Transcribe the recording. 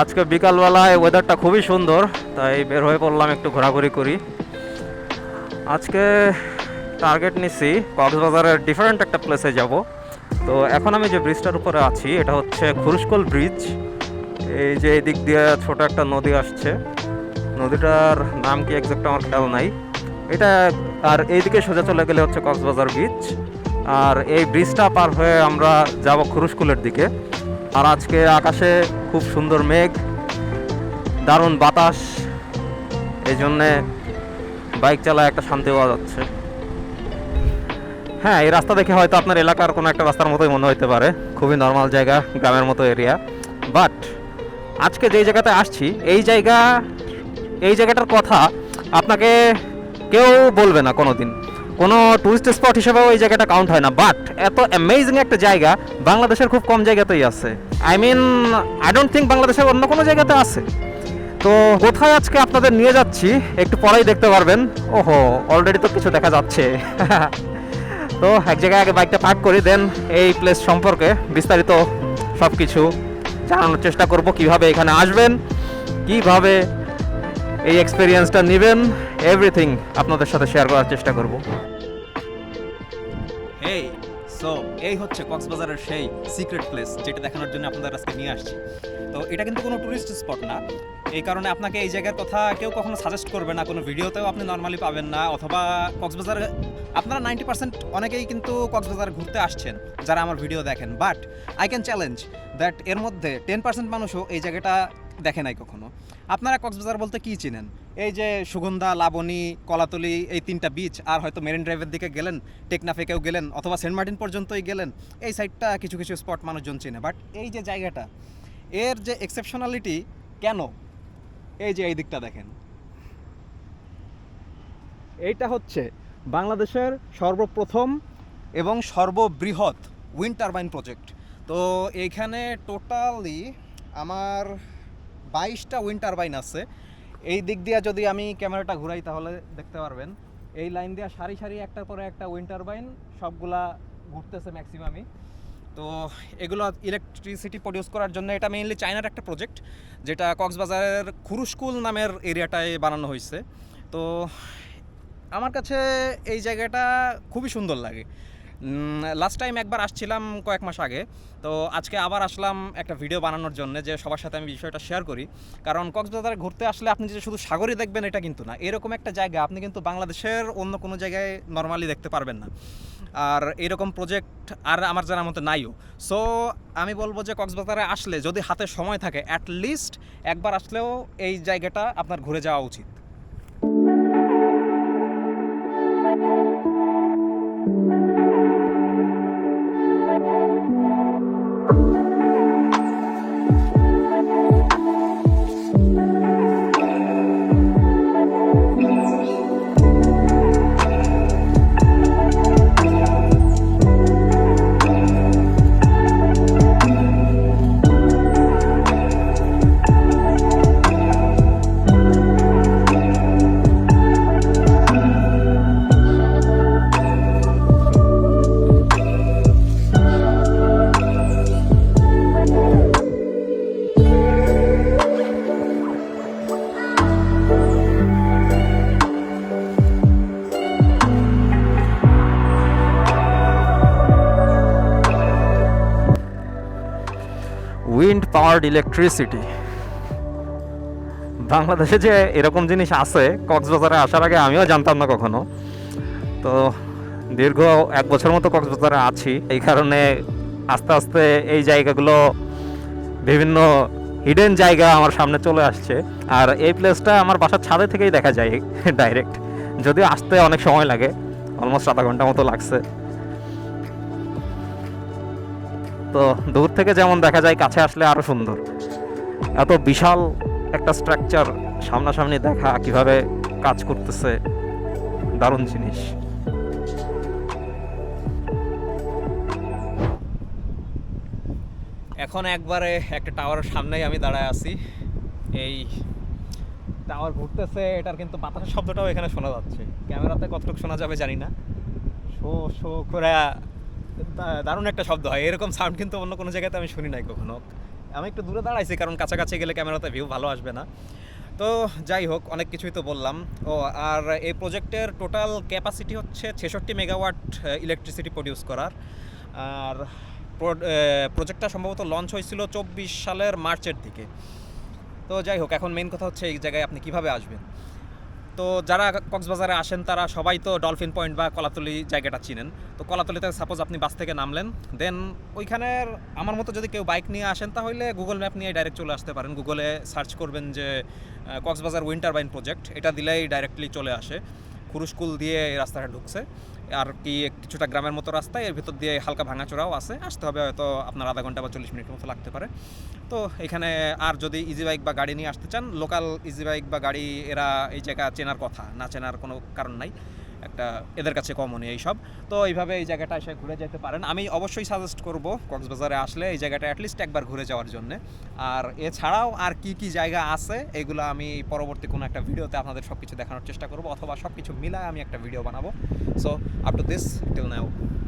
আজকে বিকালবেলায় ওয়েদারটা খুবই সুন্দর, তাই বের হয়ে পড়লাম একটু ঘোরাঘুরি করি। আজকে টার্গেট নিছি, কক্সবাজারের ডিফারেন্ট একটা প্লেসে যাব। তো এখন আমি যে ব্রিজটার উপরে আছি, এটা হচ্ছে খুরুশকল ব্রিজ এই যে এই দিক দিয়ে ছোট একটা নদী আসছে। নদীটার নাম কি এক্সাক্ট আমার খেয়াল নাই। এটা আর এইদিকে সোজা চলে গেলে হচ্ছে কক্সবাজার বিচ আর এই ব্রিজটা পার হয়ে আমরা যাব খুরুশকুলের দিকে। আর আজকে আকাশে খুব সুন্দর মেঘ, দারুণ বাতাস এই জন্যে বাইক চালায় একটা শান্তি পাওয়া যাচ্ছে। হ্যাঁ এই রাস্তা দেখে হয়তো আপনার এলাকার কোনো একটা রাস্তার মতোই মনে হতে পারে, খুবই নর্মাল জায়গা, গ্রামের মতো এরিয়া বাট আজকে যেই জায়গাতে আসছি, এই জায়গা, এই জায়গাটার কথা আপনাকে কেউ বলবে না কোনো দিন কোনো টুরিস্ট স্পট হিসেবেও এই জায়গাটা কাউন্ট হয় না বাট এত অ্যামেজিং একটা জায়গা, বাংলাদেশের খুব কম জায়গাতেই আছে। I mean I don't think বাংলাদেশের অন্য কোনো জায়গাতে আছে। তো কোথায় আজকে আপনাদের নিয়ে যাচ্ছি, একটু পরেই দেখতে পারবেন। ওহো অলরেডি তো কিছু দেখা যাচ্ছে। তো এক জায়গায় আগে বাইকটা পার্ক করি দেন এই প্লেস সম্পর্কে বিস্তারিত সব কিছু জানানোর চেষ্টা করব, কীভাবে এখানে আসবেন, কীভাবে এই এক্সপিরিয়েন্সটা নেবেন। এভরিথিং আপনাদের সাথে শেয়ার করার চেষ্টা করব। সো এই হচ্ছে কক্সবাজারের সেই সিক্রেট প্লেস যেটা দেখানোর জন্য আপনাদের আজকে নিয়ে আসছি। তো এটা কিন্তু কোনো টুরিস্ট স্পট না। এই কারণে আপনাকে এই জায়গার কথা কেউ কখনো সাজেস্ট করবে না। কোনো ভিডিওতেও আপনি নর্মালি পাবেন না। অথবা কক্সবাজার, আপনারা নাইনটি পার্সেন্ট অনেকেই কিন্তু কক্সবাজার ঘুরতে আসছেন, যারা আমার ভিডিও দেখেন। But I can challenge that এর মধ্যে টেন পার্সেন্ট মানুষও এই জায়গাটা দেখে নাই কখনো। আপনারা কক্সবাজার বলতে কি চিনেন? এই যে সুগন্ধা, লাবণী, কলাতলি, এই তিনটা বিচ আর হয়তো মেরিন ড্রাইভের দিকে গেলেন টেকনাফেকেও গেলেন, অথবা সেন্ট মার্টিন পর্যন্তই গেলেন, এই সাইডটা কিছু কিছু স্পট মানুষজন চিনে। বাট এই যে জায়গাটা, এর যে এক্সেপশনালিটি কেন? এই যে এই দিকটা দেখেন। এইটা হচ্ছে বাংলাদেশের সর্বপ্রথম এবং সর্ববৃহৎ উইন্ড টারবাইন প্রজেক্ট তো এইখানে টোটালি আমার বাইশটা উইন্ড টারবাইন আছে। এই দিক দিয়ে যদি আমি ক্যামেরাটা ঘুরাই তাহলে দেখতে পারবেন। এই লাইন দিয়ে সারি সারি একটার পরে একটা উইন্ড টারবাইন সবগুলা ঘুরতেছে ম্যাক্সিমামই তো এগুলো ইলেকট্রিসিটি প্রডিউস করার জন্য এটা মেইনলি চায়নার একটা প্রজেক্ট যেটা কক্সবাজারের খুরুশকুল নামের এরিয়াটায় বানানো হয়েছে। তো আমার কাছে এই জায়গাটা খুবই সুন্দর লাগে। লাস্ট টাইম একবার আসছিলাম কয়েক মাস আগে, তো আজকে আবার আসলাম একটা ভিডিও বানানোর জন্য যে সবার সাথে আমি বিষয়টা শেয়ার করি। কারণ কক্সবাজারে ঘুরতে আসলে আপনি যে শুধু সাগরই দেখবেন, এটা কিন্তু না। এরকম একটা জায়গা আপনি কিন্তু বাংলাদেশের অন্য কোনো জায়গায় নর্মালি দেখতে পারবেন না। আর এরকম প্রজেক্ট আর আমার জানার মতো নাইও। সো আমি বলব যে কক্সবাজারে আসলে যদি হাতে সময় থাকে অ্যাট লিস্ট একবার আসলেও এই জায়গাটা আপনার ঘুরে যাওয়া উচিত। উইন্ড পাওয়ার্ড ইলেকট্রিসিটি বাংলাদেশে যে এরকম জিনিস আছে, কক্সবাজারে আসার আগে আমিও জানতাম না কখনো। তো দীর্ঘ এক বছর মতো কক্সবাজারে আছি। এই কারণে আস্তে আস্তে এই জায়গাগুলো বিভিন্ন হিডেন জায়গা আমার সামনে চলে আসছে। আর এই প্লেসটা আমার বাসার ছাদে থেকেই দেখা যায় ডাইরেক্ট যদিও আসতে অনেক সময় লাগে অলমোস্ট আধা ঘণ্টা মতো লাগছে। তো দূর থেকে যেমন দেখা যায়, কাছে আসলে আরও সুন্দর। এত বিশাল একটা স্ট্রাকচার সামনাসামনি দেখা, কীভাবে কাজ করতেছে, দারুণ জিনিস। এখন একবারে একটা টাওয়ারের সামনেই আমি দাঁড়ায় আছি। এই টাওয়ার ঘুরতেছে, এটার কিন্তু বাতাসের শব্দটাও এখানে শোনা যাচ্ছে। ক্যামেরাতে কতটুকু শোনা যাবে জানি না। শো শো করে দারুণ একটা শব্দ হয়। এরকম সাউন্ড কিন্তু অন্য কোনো জায়গাতে আমি শুনি নাই কখনো। আমি একটু দূরে দাঁড়াইছি কারণ কাছাকাছি গেলে ক্যামেরাতে ভিউ ভালো আসবে না। তো যাই হোক, অনেক কিছুই তো বললাম। ও, আর এই প্রজেক্টের টোটাল ক্যাপাসিটি হচ্ছে ছেষট্টি মেগাওয়াট ইলেকট্রিসিটি প্রডিউস করার। আর প্রজেক্টটা সম্ভবত লঞ্চ হয়েছিল চব্বিশ সালের মার্চের দিকে। তো যাই হোক, এখন মেন কথা হচ্ছে এই জায়গায় আপনি কীভাবে আসবেন? তো যারা কক্সবাজারে আসেন, তারা সবাই তো ডলফিন পয়েন্ট বা কলাতলি জায়গাটা চিনেন। তো কলাতলিতে সাপোজ আপনি বাস থেকে নামলেন দেন ওইখানের আমার মতো যদি কেউ বাইক নিয়ে আসেন, তাহলে গুগল ম্যাপ নিয়ে ডাইরেক্ট চলে আসতে পারেন। গুগলে সার্চ করবেন যে কক্সবাজার উইন্টার বাইন প্রজেক্ট এটা দিলেই ডাইরেক্টলি চলে আসে। খুরুশকুল দিয়ে এই রাস্তাটা ঢুকছে। আর কি কিছুটা গ্রামের মতো রাস্তা, এর ভিতর দিয়ে হালকা ভাঙাচোরাও আছে। আসতে হবে হয়তো আপনার আধা ঘণ্টা বা চল্লিশ মিনিটের মতো লাগতে পারে। তো এখানে আর যদি ইজি বাইক বা গাড়ি নিয়ে আসতে চান লোকাল ইজি বাইক বা গাড়ি এরা এই জায়গা চেনার কথা, না চেনার কোনো কারণ নাই। একটা এদের কাছে কমনই এইসব তো এইভাবে এই জায়গাটা এসে ঘুরে যেতে পারেন। আমি অবশ্যই সাজেস্ট করব কক্সবাজারে আসলে এই জায়গাটা অ্যাটলিস্ট একবার ঘুরে যাওয়ার জন্য। আর এছাড়াও আর কি কি জায়গা আছে, এগুলো আমি পরবর্তী কোনো একটা ভিডিওতে আপনাদের সব কিছু দেখানোর চেষ্টা করব, অথবা সব কিছু মিলায় আমি একটা ভিডিও বানাবো। So up to this till now